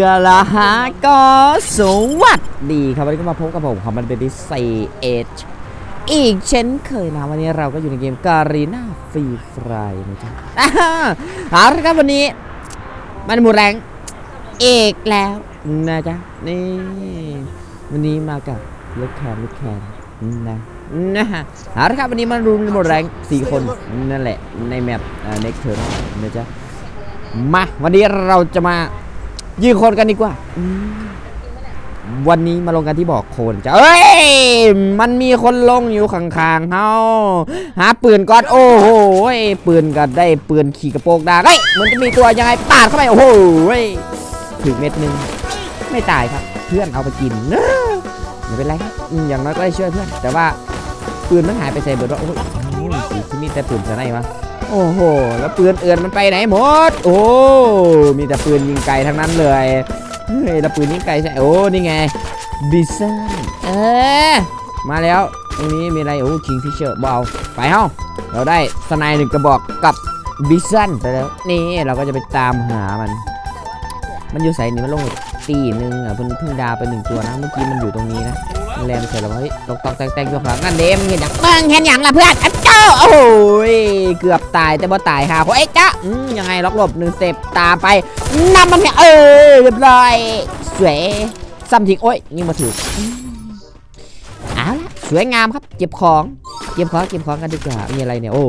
กละฮะก็สวัสดีครับวันนี้ก็มาพบกับผมคอมมันเป็นที่ 4H อีกเช่นเคยนะ วันนี้เราก็อยู่ในเกมการีนาฟรีไฟนะจ๊ะอาเอาละครับวันนี้ มันหมูแรงอีกแล้วนะจ๊ะนี่วันนี้มากับลูกแคนลูกแคนนะนะฮะเอาละครับวันนี้มารุมหมดแรงสี่คนนั่นแหละในแมปเน็กเทอร์นะจ๊ะมาวันนี้เราจะมา ยิงคนกันดีกว่า วันนี้มาลงกันที่บอกโคนจะเอ้ย มันมีคนลงอยู่ข้างๆเฮาหาปืนก่อนโอ้โหยปืนก็ได้ปืนขี่กระโปรงดาเฮ้ยมันจะมีตัวยังไงปาดเข้าไปโอ้โหยถึงเม็ดนึงไม่ตายครับ เพื่อนเอาไปกินเนอะไม่เป็นไรครับอย่างน้อยก็ได้ช่วยเพื่อนแต่ว่าปืนมันหายไปใส่เบิร์ดว่าโอ้ยสีที่มีแต่ปืนจะไหนวะ โอ้โห แล้วปืนเอื่อนมันไปไหนหมด โอ้ มีแต่ปืนยิงไกลทั้งนั้นเลย เฮ้ยแล้วปืนยิงไกลใช่ โอ้ นี่ไง บิซันเออ มาแล้วตรงนี้มีอะไร โอ้คิงฟิชเชอร์เบาไปเฮ้าเราได้สไนด์หนึ่งกระบอกกับบิซันไปแล้ว นี่เราก็จะไปตามหามัน มันอยู่ใส่นี่มันลงอีกตีหนึ่งอะเพิ่งเพิ่งดาวไปหนึ่งตัวนะ เมื่อกี้มันอยู่ตรงนี้นะมัน แรงไปใส่เราเฮ้ยตอกตอกแตกแตกอยู่ข้างหลังนั่นเด้มึงเห็นอย่างมึงเห็นอย่างละเพื่อนอะเจ้าโอ้ยเกือบตายแต่บ่ตายค่ะเพราะไอ้จ้าอืมยังไงล็อกหลบหนึ่งเต็ปตามไปนำมันเนี่ยเออเรียบร้อยสวยซ้ำทิ้งโอ้ยยิงมาถูกอืมเอาละสวยงามครับเก็บของเก็บของเก็บของกันดีกว่ามีอะไรเนี่ยโอ้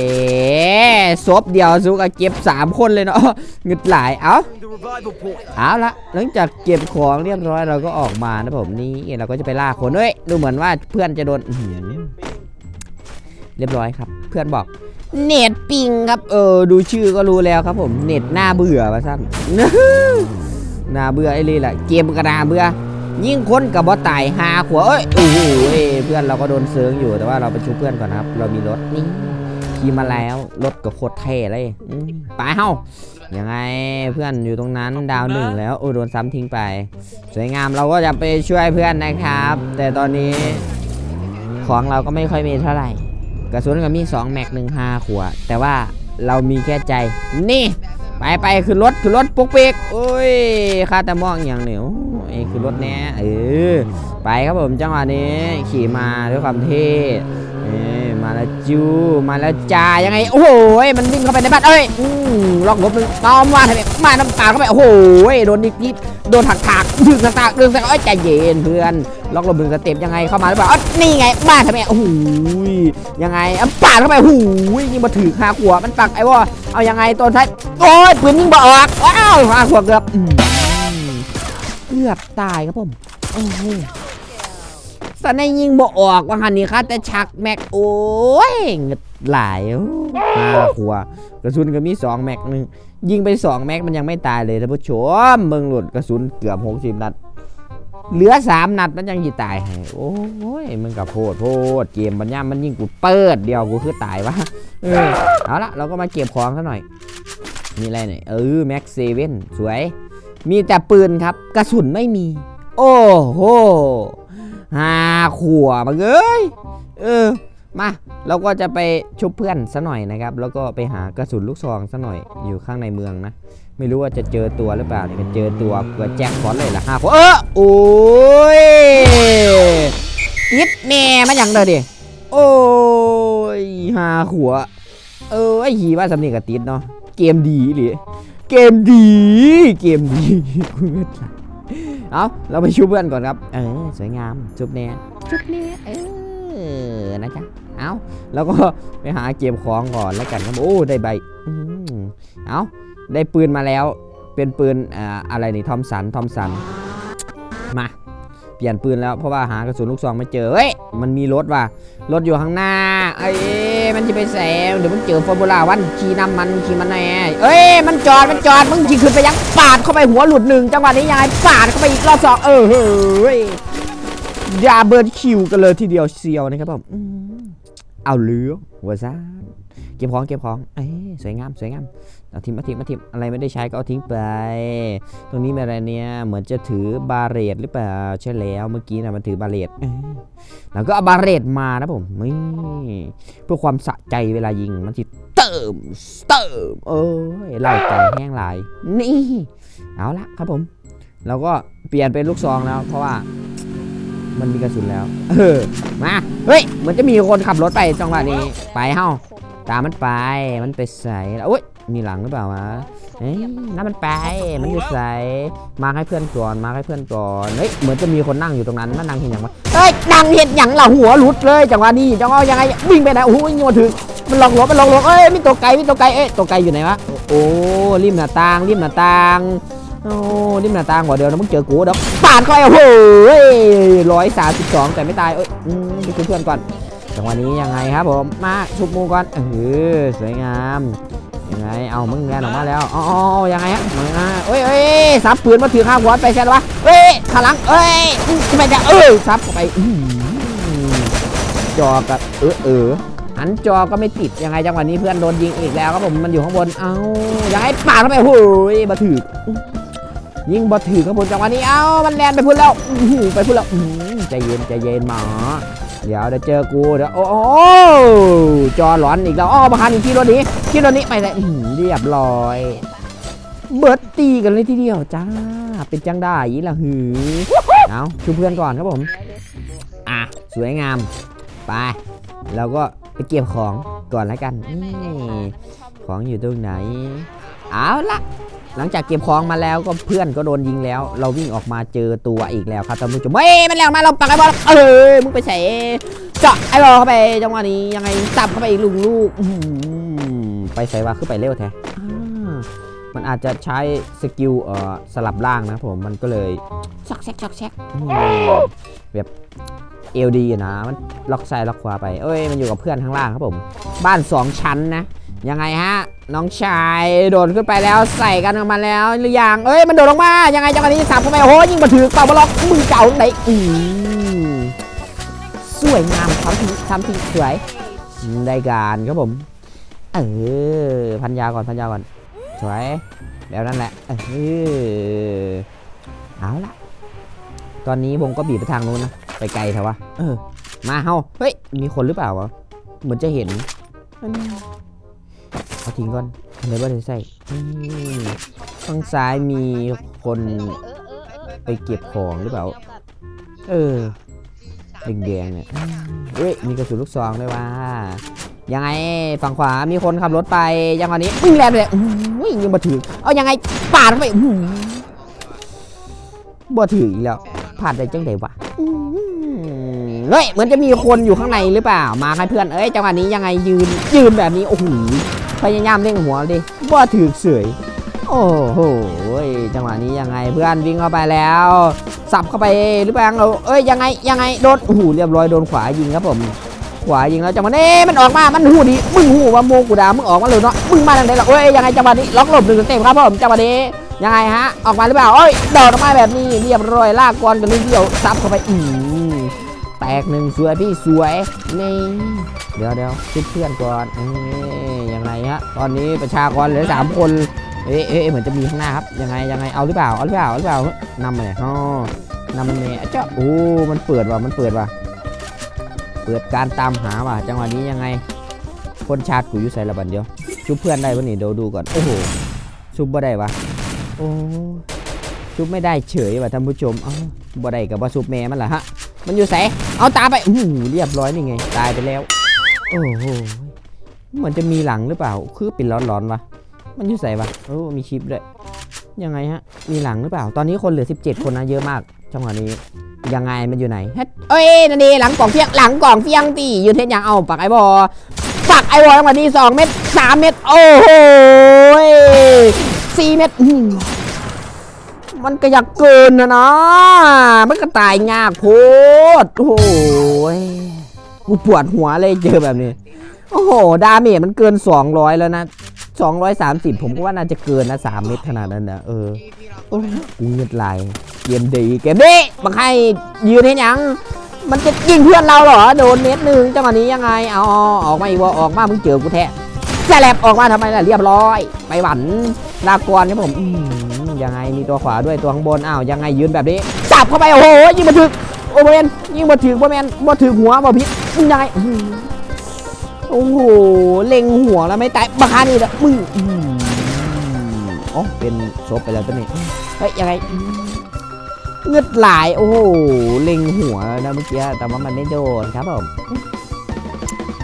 ย ศพเดียวสู้กับเก็บสามคนเลยเนาะเงึดหลายเอ้าเอาละหลังจากเก็บของเรียบร้อยเราก็ออกมานะผมนี่เราก็จะไปล่าคนเฮ้ยดูเหมือนว่าเพื่อนจะโดนเรียบร้อยครับ เพื่อนบอกเน็ตปิงครับ เออ ดูชื่อก็รู้แล้วครับผมเน็ตหน้าเบื่อมาสั้นหน่าเบื่อไอ้เลยแหละเกมก็น่าเบื่อยิ่งคนกับบอตายหาขวเอ้ยโอ้โหเพื่อนเราก็โดนเซิงอยู่แต่ว่าเราไปชูเพื่อนก่อนครับ เรามีรถนี่ ขี่มาแล้วรถก็โคตรเท่เลยอืมไปเฮ้ายังไงเพื่อนอยู่ตรงนั้นดาวหนึ่งแล้วโอ้โดนซ้ำทิ้งไป สวยงามเราก็จะไปช่วยเพื่อนนะครับ แต่ตอนนี้ของเราก็ไม่ค่อยมีเท่าไหร่ กระสุนก็มี 2 แม็กหนึ่งห้าขวด แต่ว่าเรามีแค่ใจ นี่ ไปไปขึ้นรถขึ้นรถปุ๊กปิ๊กโอ้ยคาตามองอย่างเหนียวไอ้ขึ้นรถแน่เออไปครับผมจังหวะนี้ขี่มาด้วยความเท่ เอ้ยมาแล้วจูมาแล้วจ้ายังไง โอ้โหมันวิ่งเข้าไปในบ้านเอ้ยอืมล็อกลบหนึ่งตอมมาทำไมมาน้ำตาเข้าไปโอ้โหโดนนิดนิดโดนถักถักดึงถักถักดึงถักเอ้ยใจเย็นเพื่อนล็อกลบดึงสเต็ปยังไงเข้ามาหรือเปล่าอ๋อนี่ไงมาทำไมโอ้โหยังไงอะปาดเข้าไปโอ้โหยิงมาถือคาขัวมันปักไอ้วะเอายังไงตัวท้ายโอ้ยปืนยิงบ่ออกว้าวคาขัวเกือบเกือบตายครับผมโอ้โห นายยิงบ่ออกว่าหันนี่ค่ะแต่ชักแม็กโอ้ยเงดหลายห้าขัวกระสุนก็มี2แม็กหนึงยิงไป2แม็กมันยังไม่ตายเลยท่านผู้ชมเมืองหลุดกระสุนเกือบ60นัด เหลือ3นัดมันยังยีตายให้โอ้ยมันกับโพดโพดเกมมันย่ำมันยิงกูเปิดเดียวกูคือตายวะเออเอาละเราก็มาเก็บของซะหน่อยมีอะไรหน่อยเออแม็กเซเว่นสวย มีแต่ปืนครับ กระสุนไม่มี โอ้โห ห้าขวมาเอ้ยเออมาเราก็จะไปชุบเพื่อนซะหน่อยนะครับ แล้วก็ไปหากระสุนลูกซองซะหน่อยอยู่ข้างในเมืองนะ ไม่รู้ว่าจะเจอตัวหรือเปล่าเนี่ยเจอตัวเกือแจ็คพอตเลยละห้าคนเออโอ้ยติดแน่มาอย่างเดียวดิโอ้ยห้าขัวเออไอ้หีว่าสำเนียงกับติดเนาะเกมดีหรือเกมดี เกมดีกูเงินไหล เอาเราไปชุบเพื่อนก่อนครับ เออ สวยงามชุบเนี้ยชุบเนี้ยเออนะจ๊ะเอาแล้วก็ไปหาเกมของก่อนแล้วกันครับโอ้ได้ใบอื้อหือเอาได้ปืนมาแล้ว เป็นปืนอ่าอะไรนี่ทอมสันทอมสันมาเปลี่ยนปืนแล้วเพราะว่าหากระสุนลูกซองไม่เจอเฮ้ยมันมีรถว่ะรถอยู่ข้างหน้าเอ้ย มันจะไปแซงเดี๋ยวมันเจอฟอร์มูล่าวันขี่นำมันขี่มันแน่เอ้ยมันจอดมันจอดมึงขี่ขึ้นไปยังปาดเข้าไปหัวหลุดหนึ่งจังหวะนี้ยังไงปาดเข้าไปอีกรอบสองเออเฮ้ยอย่าเบิร์นคิวกันเลยทีเดียวเซียวนะครับผมเอาเลือหัวซ่า เก็บของเก็บของเอ้ยสวยงามสวยงามเอาทิ้งมาทิ้งมาทิ้งอะไรไม่ได้ใช้ก็เอาทิ้งไป ตรงนี้มีอะไรเนี่ยเหมือนจะถือบาเรตหรือเปล่าใช่แล้วเมื่อกี้นะมันถือบาเรตเอ้ยแล้วก็เอาบาเรตมานะผมนี่เพื่อความสะใจเวลายิงมันจะเติมเติมเอ้ยไล่ใจแห้งหลายนี่เอาละครับผมเราก็เปลี่ยนเป็นลูกซองแล้วเพราะว่ามันมีกระสุนแล้ว เออ มา เฮ้ย เหมือนจะมีคนขับรถไปจังหวะนี้ ไปเฮ้า ตามมันไป มันไปใส่โอ๊ย มีหลังหรือเปล่าวะเอ้ยนั่นมันไป มันอยู่ใส่มาให้เพื่อนก่อน มาให้เพื่อนก่อน เฮ้ย เหมือนจะมีคนนั่งอยู่ตรงนั้นนั่นนั่งเห็นอย่างวะเฮ้ย นั่งเห็นอย่างละหัวหลุดเลย จังหวะนี้จังหวะยังไง วิ่งไปไหน โอ้โหยิงมาถึง มันหลอกหัวมันหลอกหัวเอ้ยมีตัวไกลมีตัวไกลเอ้ย ตัวไกลอยู่ไหนวะ โอ้ริมหน้าต่าง ริมหน้าต่างโอ้ริมหน้าต่างว่ะเดียวนะมึงเจอกูเดี๋ยวปาดเข้าไปโอ้โหร้อยสามสิบสองแต่ไม่ตายเอ้ยไปช่วยเพื่อนก่อน จังหวะนี้ยังไงครับผม มาชุบมูก่อนเออสวยงาม ยังไง เอามึงแลนออกมาแล้ว อ๋ออ๋อยังไงฮะมาเอ้ยเอ้ยซับปืนมาถือข้างหัวไปใช่หรอวะเอ้ยขาลังเอ้ยทำไมจะเอ้ยซับเข้าไปอือจอกับเออเออหันจอก็ไม่ติดยังไงจังหวะนี้เพื่อนโดนยิงอีกแล้วครับผมมันอยู่ข้างบน เอ้ายังไงปาดเข้าไปโอ้ยมาถือยิงบอถือครับผมจังหวะนี้ เอ้า มันแลนไปพุ่นแล้ว ไปพุ่นแล้วใจเย็นใจเย็นหมา เดี๋ยวเดี๋ยวเจอกูเดี๋ยวโอ้โหจอหลอนอีกแล้วอ้อมาคันอีกที่รถนี้ที่รถนี้ไปเลยเรียบร้อย เบิร์ดตีกันเลยทีเดียวจ้า เป็นจังได้อีละหือเอาชูเพื่อนก่อนครับผม อะ สวยงาม ไป เราก็ไปเก็บของก่อนแล้วกันนี่ของอยู่ตรงไหน เอาละ หลังจากเก็บของมาแล้วก็เพื่อนก็โดนยิงแล้ว เราวิ่งออกมาเจอตัวอีกแล้วครับท่านผู้ชมเฮ้ยมันแล้วมาเราปักไอ้บอลเอ้ยมึงไปใส่เจาะไอ้บอลเข้าไปจังหวะนี้ยังไงจับเข้าไปอีกลูกลูกอื้อหือไปใส่ว่าขึ้นไปเร็วแท้อ่ามันอาจจะใช้สกิลเอ่อสลับล่างนะครับผมมันก็เลยซอกแซกซอกแซกอืมแบบเอลดีนะมันล็อกซ้ายล็อกขวาไปเอ้ยมันอยู่กับเพื่อนข้างล่างครับผม บ้านสองชั้นนะ ยังไงฮะ น้องชายโดดขึ้นไปแล้วใส่กันออกมาแล้วหรือยังเอ้ยมันโดดลงมายังไงจังหวะนี้สับเข้าไปโอ้โหยิงมาถือเป่าบล็อกมึงเก่าไหนอืมสวยงามทำทีทำทีสวยได้การครับผมเออพันยาก่อนพันยาก่อนสวยแล้วนั่นแหละเออเอาละตอนนี้วงก็บีบไปทางนู้นนะไปไกลเถอะวะเออมาเฮาเฮ้ยมีคนหรือเปล่าวะเหมือนจะเห็น เอาทิ้งก่อนอะไรบ้างใส่อืมข้างซ้ายมีคนไปเก็บของหรือเปล่า เออแดงๆเนี่ยเอ้ย มีกระสุนลูกซองด้วยว่า ยังไงฝั่งขวา มีคนขับรถไปยังวันนี้มึงแรงเลยอื้อหือยิงมาถือ เอายังไงปาดไปบ่ถืออีกแล้วพลาดได้จังไดวะเฮ้ยเหมือนจะมีคนอยู่ข้างในหรือเปล่า มาให้เพื่อน เอ้ยจังหวะนี้ยังไงยืนยืนแบบนี้ โอ้โห พยายามเด้งหัวดิบ่ถือเสยโอ้โหจังหวะนี้ยังไงเพื่อนวิ่งเข้าไปแล้ว สับเข้าไปหรือเปล่าเราเอ้ยยังไงยังไงโดนโอ้โหเรียบร้อยโดนขวายิงครับผม ขวายิงแล้วจังหวะนี้มันออกมา มันหูดีมึงหูว่าโมกูดามึงออกมาเลยเนาะมึงมาทางไหนล่ะเอ้ยยังไงจังหวะนี้ล็อกหลบหนึ่งเต็มครับผมจังหวะนี้ยังไงฮะออกมาหรือเปล่าเอ้ยโดดออกมาแบบนี้เรียบร้อยลากกรกันนิดเดียวซับเข้าไปอืมแตกหนึ่งสวยพี่สวยนี่เดี๋ยวเดี๋ยวคิดเพื่อนก่อนเอ้ยยังไงฮะ ตอนนี้ประชากรเหลือสามคนเอ๊ะเอ๊ะเหมือนจะมีข้างหน้าครับยังไงยังไงเอาหรือเปล่าเอาหรือเปล่าเอาหรือเปล่านำมาเลยอ๋อนำมันเนี่ยเจ้าโอ้มันเปิดว่ะมันเปิดว่ะเปิดการตามหาว่ะจังหวะนี้ยังไงคนชาร์จกูอยู่ใส่ระบันเดียวชุบเพื่อนได้ปะนี่เดี๋ยวดูก่อนโอ้โหชุบบ่ได้วะโอ้ชุบไม่ได้เฉยว่ะท่านผู้ชมเอ้าบ่ได้กับว่าชุบแม่มันล่ะฮะมันอยู่ใส่เอาตาไปอู้หูเรียบร้อยนี่ไง ตายไปแล้ว โอ้โห เหมือนจะมีหลังหรือเปล่า คือเป็นร้อนๆวะ มันอยู่ใส่วะโอ้มีชิปด้วย ยังไงฮะ มีหลังหรือเปล่า ตอนนี้คนเหลือ 17 คนนะเยอะมากจังหวะนี้ ยังไงมันอยู่ไหนเฮ็ดเอ้ยนั่นดีหลังกล่องเฟียงหลังกล่องเฟียงตียืนเทนยังเอาปักไอ้บอปักไอ้บอจังหวะนี้สองเม็ดสามเม็ดโอ้โหสี่เม็ดมันก็อยากเกินนะนะมันก็ตายยากโพดโอ้โหกูปวดหัวเลยเจอแบบนี้ โอ้โห ดาเมจมันเกิน 200 แล้วนะ 230 ผมก็ว่าน่าจะเกินนะ 3 เม็ดขนาดนั้นนะ เออโอ้กูเงียดไหลเกมดีเกมดีบังใครยืนให้ยัง มันจะยิงเพื่อนเราเหรอ โดนเม็ดหนึ่งจังหวะนี้ยังไง เอาออกมาอีกวะออกมามึงเจอกูแท้แสลบออกมาทำไมล่ะเรียบร้อย ไปหวันลากรครับผมยังไงมีตัวขวาด้วยตัวข้างบนอ้าวยังไงยืนแบบนี้จับเข้าไปโอ้โหยิงมาถึกโอ้โหแมนยิงมาถึกบ่แมนบ่ถึกหัวบ่พิษยังไง โอ้โห เล็งหัวแล้วไม่ตายบ้านี่ละมึงอืมอ๋อเป็นศพไปแล้วตัวนี้เฮ้ยยังไงเงือดหลาย โอ้โห เล็งหัวนะเมื่อกี้แต่ว่ามันไม่โดนครับผม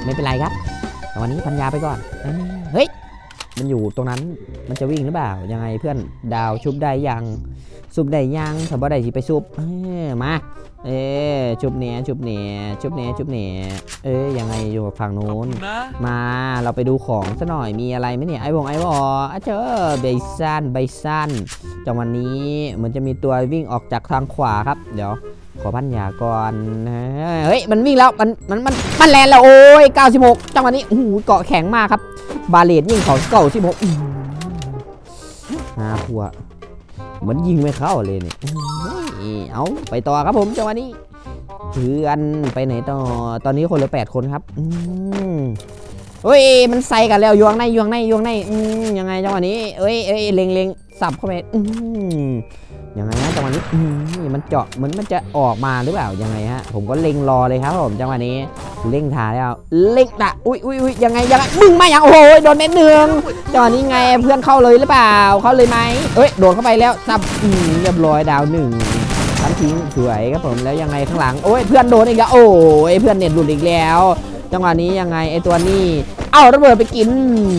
ไม่เป็นไรครับแต่วันนี้พันยาไปก่อน เฮ้ย มันอยู่ตรงนั้นมันจะวิ่งหรือเปล่ายังไงเพื่อนดาวชุบได้ยังชุบได้ยังถ้าบ่ได้สิไปชุบเออมาเออชุบเนี้ยชุบเนี้ยชุบเนี้ยชุบเนี้ยเอ้ยยังไงอยู่ฝั่งนู้นนะมาเราไปดูของซะหน่อยมีอะไรไหมเนี่ยไอวงไอวออะเจอเบซันไบซันจังวันนี้เหมือนจะมีตัววิ่งออกจากทางขวาครับ เดี๋ยว ขอพันยาก่อนนะเฮ้ยมันวิ่งแล้วมันมันมันมันแลนแล้วโอ้ย96จังหวะนี้โอ้โหเกาะแข็งมากครับ บาเลตยิงเขาเก่า16อื้อหือห้าพัวเหมือนยิงไม่เข้าเลยเนี่ยเอาไปต่อครับผมจังหวะนี้เพื่อนไปไหนต่อตอนนี้คนลือแปดคนครับอืมเฮ้ยมันใส่กันแล้วยวงในยวงในยวงในยังไงจังหวะนี้เอ้ยเอ้ยเล็งเล็ง สับเข้าไปอืมยังไงฮะจังหวะนี้อืมมันเจาะเหมือนมันจะออกมาหรือเปล่ายังไงฮะ ผมก็เล็งรอเลยครับผมจังหวะนี้เล็งทาแล้วเล็งตะอุ้ยอุ้ยอุ้ยยังไงยังไงมึงมาอย่างโอ้โหโดนเม็ดหนึ่งจังหวะนี้ไงเพื่อนเข้าเลยหรือเปล่าเข้าเลยไหมเอ้ยโดนเข้าไปแล้วสับอืมเรียบร้อยดาวหนึ่งทันทิ้งสวยครับผมแล้วยังไงข้างหลังโอ้ยเพื่อนโดนอีกแล้วโอ้ยเพื่อนเน็ตหลุดอีกแล้ว จังหวะนี้ยังไงไอตัวนี้เอ้าระเบิดไปกิน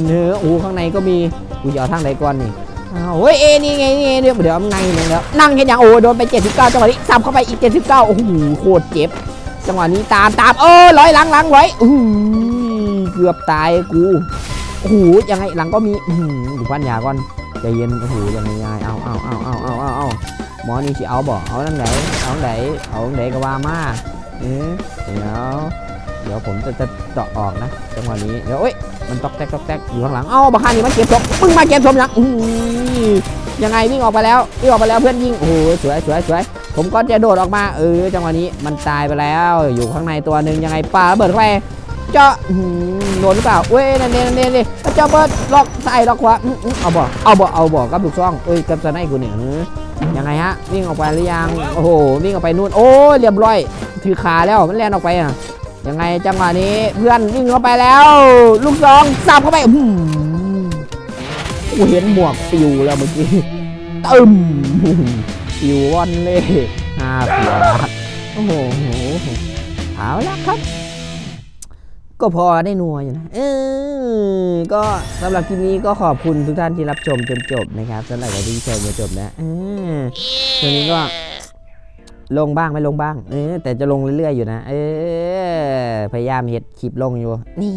เนื้อโอ้ข้างในก็มีกูจะเอาทางไหนก่อนนี่ อ้าวเฮ้ยเอนี่ไงนี่ไงเดี๋ยวเดี๋ยวนั่งอยู่แล้วนั่งเห็นยังโอ้โดนไป 79 จังหวะนี้ซ้ำเข้าไปอีก 79 โอ้โหโคตรเจ็บ จังหวะนี้ตามตามเออร้อยหลังหลังไว้อื้อหือเกือบตายกูโอ้โหยังไงหลังก็มีอือดูพันยาก่อนใจเย็นโอ้โหยังไงยังไงเอาเอาเอาเอาเอาเอาเอาหมอนี่สิเอาบ่เอาทั้งไหนเอาทั้งไหนเอาทั้งไหนก็ว่ามาเออเดี๋ยว เดี๋ยวผมจะจะเจาะออกนะจังหวะนี้เดี๋ยวเอ้ยมันตอกแตกตอกแตกอยู่ข้างหลังเอ้าบักฮานี่มันเก็บศพมึงมาเก็บศพยังอื้อยังไงวิ่งออกไปแล้ววิ่งออกไปแล้วเพื่อนยิงโอ้โหสวยสวยสวยผมก็จะโดดออกมาเออจังหวะนี้มันตายไปแล้วอยู่ข้างในตัวหนึ่งยังไงปาระเบิดเข้าไปเจาะโดนหรือเปล่าเว้ยนั่นเองนั่นเองนี่เจ้าเบิร์ดล็อกใส่ล็อกขวาเอาบ่เอาบ่เอาบ่กับลูกซ่องเอ้ยกับจะไนกูเนี่ยยังไงฮะวิ่งออกไปหรือยังโอ้โหวิ่งออกไปนู่นโอ้ยเรียบร้อยถือขาแล้วมันแล่นออกไปอะ ยังไงจังหวะนี้เพื่อนวิ่งเข้าไปแล้ว ลูกซองสับเข้าไปอื้อหือกูเห็นหมวกปิวแล้วเมื่อกี้ตึมปิวว่อนเลยห้าเปียโอ้โหเอาละครับ ก็พอได้นัวอยู่นะเออก็สำหรับคลิปนี้ก็ขอบคุณทุกท่านที่รับชมจนจบนะครับสำหรับใครที่ชมจนจบนะเออตัวนี้ก็ ลงบ้างไม่ลงบ้าง เออแต่จะลงเรื่อยๆอยู่นะ เออพยายามเห็ดคลิปลงอยู่ นี่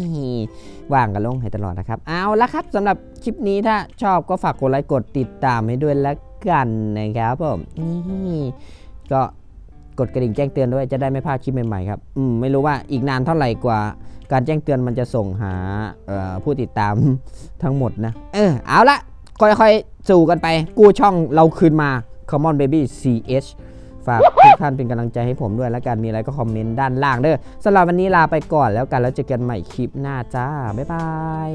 ว่างกันลงให้ตลอดนะครับ เอาละครับสำหรับคลิปนี้ถ้าชอบก็ฝากกดไลค์กดติดตามให้ด้วยละกันนะครับผมนี่ก็กดกระดิ่งแจ้งเตือนด้วยจะได้ไม่พลาดคลิปใหม่ๆครับอืมไม่รู้ว่าอีกนานเท่าไหร่กว่า การแจ้งเตือนมันจะส่งหาผู้ติดตามทั้งหมดนะ เออเอาละค่อยๆ สู่กันไป กู้ช่องเราคืนมา Common Baby CH ากทุกท่านเป็นกำลังใจให้ผมด้วยแล้วกันมีอะไรก็คอมเมนต์ด้านล่างเด้อสำหรับวันนี้ลาไปก่อนแล้วกันแล้วเจอกันใหม่คลิปหน้าจ้าบ๊ายบาย